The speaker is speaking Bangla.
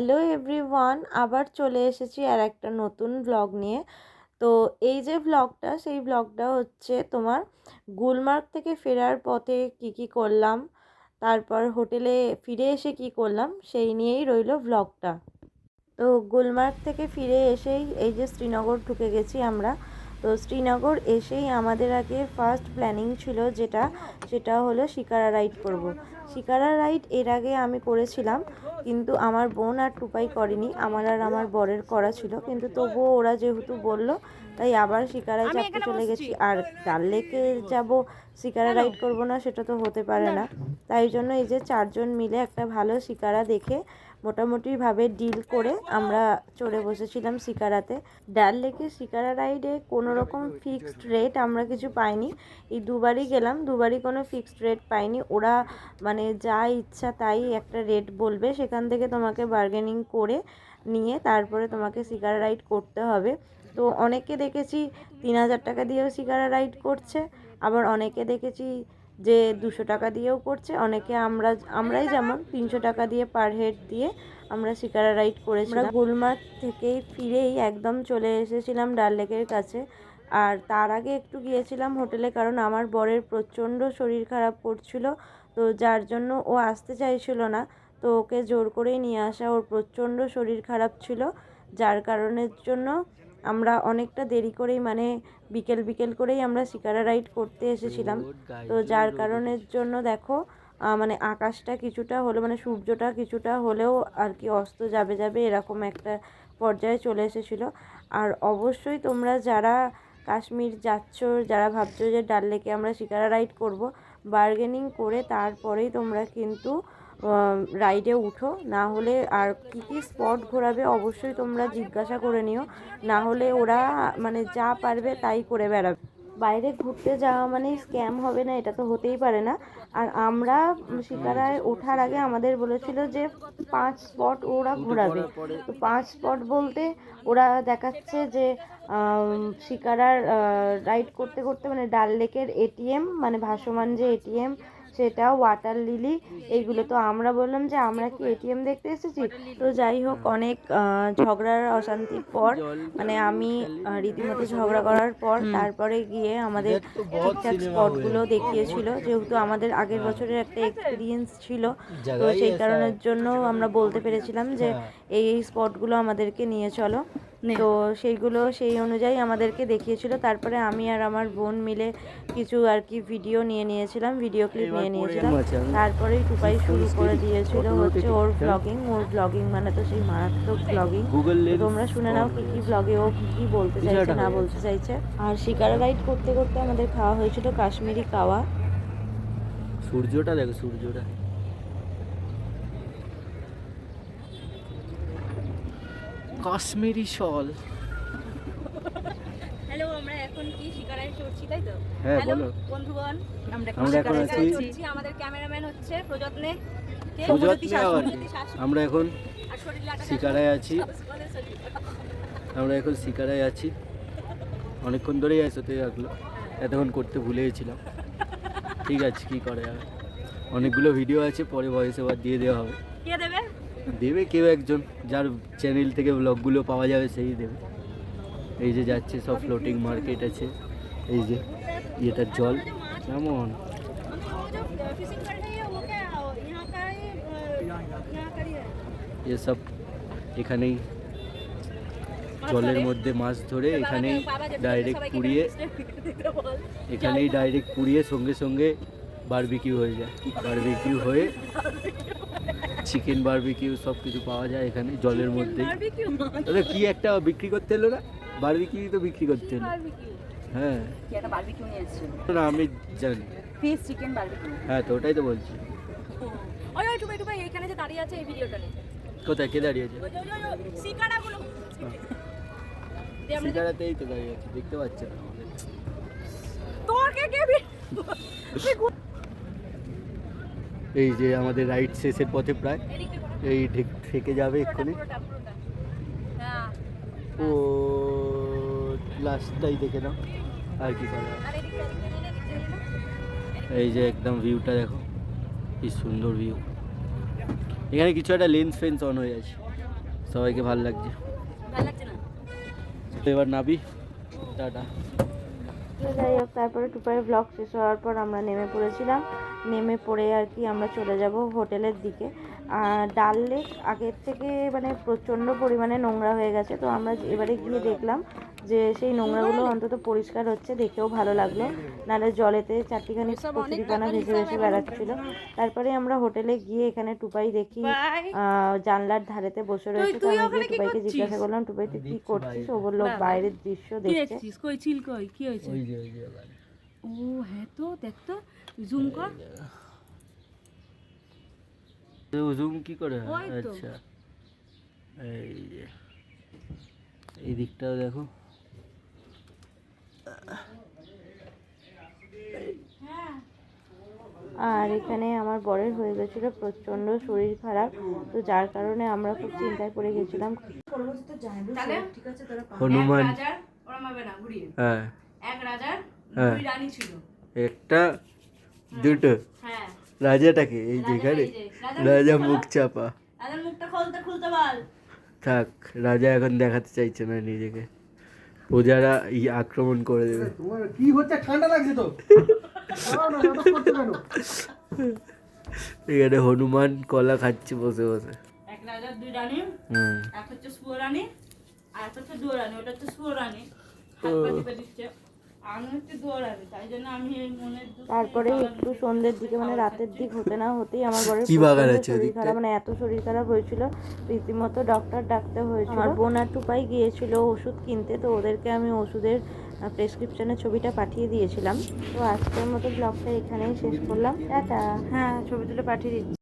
হ্যালো এভরিওয়ান, আবার চলে এসেছি আর একটা নতুন ব্লগ নিয়ে। তো এই যে ব্লগটা সেই ব্লগটা হচ্ছে তোমার গুলমার্গ থেকে ফেরার পথে কি কি করলাম, তারপর হোটেলে ফিরে এসে কি করলাম, সেই নিয়েই রইল ব্লগটা তো গুলমার্গ থেকে ফিরে এসেই এই যে শ্রীনগর ঢুকে গেছি আমরা। তো শ্রীনগর এসেই আমাদের আগে ফার্স্ট প্ল্যানিং ছিল যেটা সেটা হলো শিকারা রাইড করব। শিকারা রাইড এর আগে আমি করেছিলাম কিন্তু আমার বোন আর টুপাই করেনি আমার আর আমার বরের করা ছিল কিন্তু তবুও ওরা যেহেতু বলল তাই আবার শিকারায় চাপতে চলে গেছি। আর ডাল লেকে যাব শিকারা রাইড করব না সেটা তো হতে পারে না। তাই জন্য এই যে চারজন মিলে একটা ভালো শিকারা দেখে মোটামুটিভাবে ডিল করে আমরা চড়ে বসেছিলাম শিকারাতে। ডাল লেকে শিকারা রাইডে কোনো রকম ফিক্সড রেট আমরা কিছু পাইনি। এই দুবারই গেলাম, দুবারই কোনো ফিক্সড রেট পাইনি। ওরা মানে যা ইচ্ছা তাই একটা রেট বলবে, সেখান থেকে তোমাকে বার্গেনিং করে নিয়ে তারপরে তোমাকে শিকারা রাইড করতে হবে। তো অনেকে দেখেছি, তিন হাজার টাকা দিয়েও শিকারা রাইড করছে। আবার অনেকে দেখেছি যে দুশো টাকা দিয়েও করছে, অনেকে আমরা, আমরাই যেমন তিনশো টাকা দিয়ে পার হেড দিয়ে আমরা শিকারা রাইড করেছি আমরা গুলমার্গ থেকেই ফিরেই একদম চলে এসেছিলাম ডাল লেকের কাছে। আর তার আগে একটু গিয়েছিলাম হোটেলে, কারণ আমার বরের প্রচণ্ড শরীর খারাপ করছিল, তো যার জন্য ও আসতে চাইছিল না। তো ওকে জোর করেই নিয়ে আসা, ওর প্রচণ্ড শরীর খারাপ ছিল, যার কারণের জন্য আমরা অনেকটা দেরি করেই মানে বিকেল বিকেল করেই আমরা শিকারা রাইড করতে এসেছিলাম। তো যার কারণের জন্য দেখো মানে আকাশটা কিছুটা হলো মানে সূর্যটা কিছুটা হলেও আর কি অস্ত যাবে যাবে এরকম একটা পর্যায়ে চলে এসেছিল। আর অবশ্যই তোমরা যারা কাশ্মীর যাচ্ছ যারা ভাবছ যে ডাল লেকে আমরা শিকারা রাইড করব বার্গেনিং করে তারপরেই তোমরা কিন্তু রাইডে উঠো। না হলে আর কী কী স্পট ঘোরাবে অবশ্যই তোমরা জিজ্ঞাসা করে নিও। না হলে ওরা মানে যা পারবে তাই করে বেড়াবে। বাইরে ঘুরতে যাওয়া মানে স্ক্যাম হবে না এটা তো হতেই পারে না। আর আমরা শিকারায় ওঠার আগে আমাদের বলেছিল যে পাঁচ স্পট ওরা ঘোরাবে। তো পাঁচ স্পট বলতে ওরা দেখাচ্ছে যে শিকারার রাইড করতে করতে মানে ডাল লেকের এটিএম মানে ভাসমান যে এটিএম সেটা ওয়াটার লিলি এইগুলো তো আমরা বললাম যে আমরা কি এটিএম দেখতে এসেছি? তো যাই হোক অনেক ঝগড়ার অশান্তির পর মানে আমি রীতিমতো ঝগড়া করার পর তারপরে গিয়ে আমাদের ঠিকঠাক স্পটগুলো দেখিয়েছিল যেহেতু আমাদের আগের বছরের একটা এক্সপিরিয়েন্স ছিল তো সেই কারণের জন্য আমরা বলতে পেরেছিলাম যে এই এই স্পটগুলো আমাদেরকে নিয়ে চলো। তো সেইগুলো সেই অনুযায়ী আমাদেরকে দেখিয়েছিল। তারপরে আমি আর আমার বোন মিলে কিছু আর কি ভিডিও নিয়ে নিয়েছিলাম ভিডিও ক্লিপ নিয়ে নিয়েছিলাম। তারপরেই টুপাই শুরু করে দিয়েছিল হচ্ছে ওর ব্লগিং ওর ব্লগিং মানে তো সেই মারাত্মক ব্লগিং তোমরা শুনে নাও কি কি ব্লগে ও কি কি বলতে চাইছে না বলতে চাইছে। আর শিকারা রাইড করতে করতে আমাদের খাওয়া হয়েছিল কাশ্মীরি কাওয়া। সূর্যটা দেখো সূর্যটা। কাশ্মীরি শল। হ্যালো আমরা এখন কি শিকারায় চড়ছি তাই তো? হ্যাঁ হ্যালো বলো। বন্ধুগণ আমরা শিকারায় চড়ছি। আমাদের ক্যামেরাম্যান হচ্ছে প্রযত্নে আমরা এখন শিকারায় আছি। আমরা এখন শিকারায় আছি। অনেকক্ষণ ধরেই আসতে রাখল এতক্ষণ করতে ভুলে গেছিলাম ঠিক আছে কি করে যাবে? অনেকগুলো ভিডিও আছে পরে ভয়েস ওভার দিয়ে দেওয়া হবে। কে দেবে? দেবে কেউ একজন যার চ্যানেল থেকে ব্লগগুলো পাওয়া যাবে সেই দেবে। এই যে যাচ্ছে সব ফ্লোটিং মার্কেট আছে। এই যে ইয়েটার জল। কেমন? এসব এখানেই জলের মধ্যে মাছ ধরে এখানেই ডাইরেক্ট পুড়িয়ে এখানেই ডাইরেক্ট পুড়িয়ে সঙ্গে সঙ্গে বারবিকিউ হয়ে যায়। বারবিকিউ হয়ে চিকেন বারবিকিউ সব কিছু পাওয়া যায় এখানে জলের মধ্যে তাহলে কি একটা বিক্রি করতে এলো না? বারবিকিউ তো বিক্রি করতে এলো। হ্যাঁ। না আমি জানি। ফিশ চিকেন বারবিকিউ হ্যাঁ তো ওটাই তো বলছি। ওই ওই টুবাই টুবাই এখানে যে দাঁড়িয়ে আছে এই ভিডিওটা কোথায়? কে ওই সিকারাগুলো দিয়ে তো দাঁড়িয়ে আছে দেখতে পাচ্ছে না আমাদের। কে এই যে আমাদের রাইড শেষের পথে প্রায়। এই ঢেক- ঠেকে যাবে এক্ষুনি। ও লাস্টটাই দেখে নাও। আর কি করা। এই যে একদম ভিউটা দেখো। কি সুন্দর ভিউ এখানে কিছু একটা লেন্স ফেন্স অন হয়ে আছে। সবাইকে ভালো লাগছে। এবার নাবি। টাটা। যাই হোক তারপরে টুপাইয়ের ব্লগ শেষ হওয়ার পর আমরা নেমে পড়েছিলাম। নেমে পড়ে আর কি আমরা চলে যাব হোটেলের দিকে। আর ডাল লেক আগের থেকে মানে প্রচণ্ড পরিমাণে নোংরা হয়ে গেছে, তো আমরা এবারে গিয়ে দেখলাম যে সেই নোংরাগুলো অন্তত পরিষ্কার হচ্ছে দেখেও ভালো লাগল। নাহলে জলেতে চারটিখানি কচুরিপানা ভেসে ভেসে বেড়াচ্ছিল। তারপরে আমরা হোটেলে গিয়ে এখানে টুপাই দেখি আহ, জানলার ধারেতে বসে রয়েছে। তো আমি গিয়ে টুপাইকে জিজ্ঞাসা করলাম টুপাই তুই কি করছিস? ও বলল বাইরের দৃশ্য দেখছিস? কই চিল কই কি হয়েছে? ওই যে ওই যে আবার। ও হ্যাঁ তো দেখ তো জুম কর। জুম কি করে। আচ্ছা। এই যে। এই দিকটাও দেখো। আর এখানে আমার বরের হয়ে গেছিল প্রচণ্ড শরীর খারাপ তো যার কারণে আমরা খুব চিন্তায় পড়ে গেছিলাম। হনুমান হ্যাঁ। এক রাজার হ্যাঁ। দুই রানী ছিল। একটা দুটো। হ্যাঁ। রাজাটাকে এই যেখানে রাজা মুখ চাপা। রাজার মুখটা খুলতে খুলতে বল। থাক রাজা এখন দেখাতে চাইছে না নিজেকে। প্রজারা ই আক্রমণ করে দেবে। তোমার কি হচ্ছে? ঠান্ডা লাগছে তো? এখানে হনুমান কলা খাচ্ছে বসে বসে। এক রাজার দুই রানী হুম। এক হচ্ছে আর একটা হচ্ছে দুয়ো রানী ওটা হচ্ছে হাত পা টিপে দিচ্ছে। তারপরে একটু সন্ধ্যের দিকে মানে রাতের দিক হতে না হতেই আমার বরের কি বাগান আছে শরীর খারাপ মানে এত শরীর খারাপ হয়েছিল রীতিমতো ডক্টর ডাকতে হয়েছিল। আমার বোন আর টুপাই গিয়েছিল ওষুধ কিনতে তো ওদেরকে আমি ওষুধের প্রেসক্রিপশনের ছবিটা পাঠিয়ে দিয়েছিলাম। তো আজকের মতো ব্লগটা এখানেই শেষ করলাম। টাটা। হ্যাঁ ছবি তুলে পাঠিয়ে দিচ্ছি।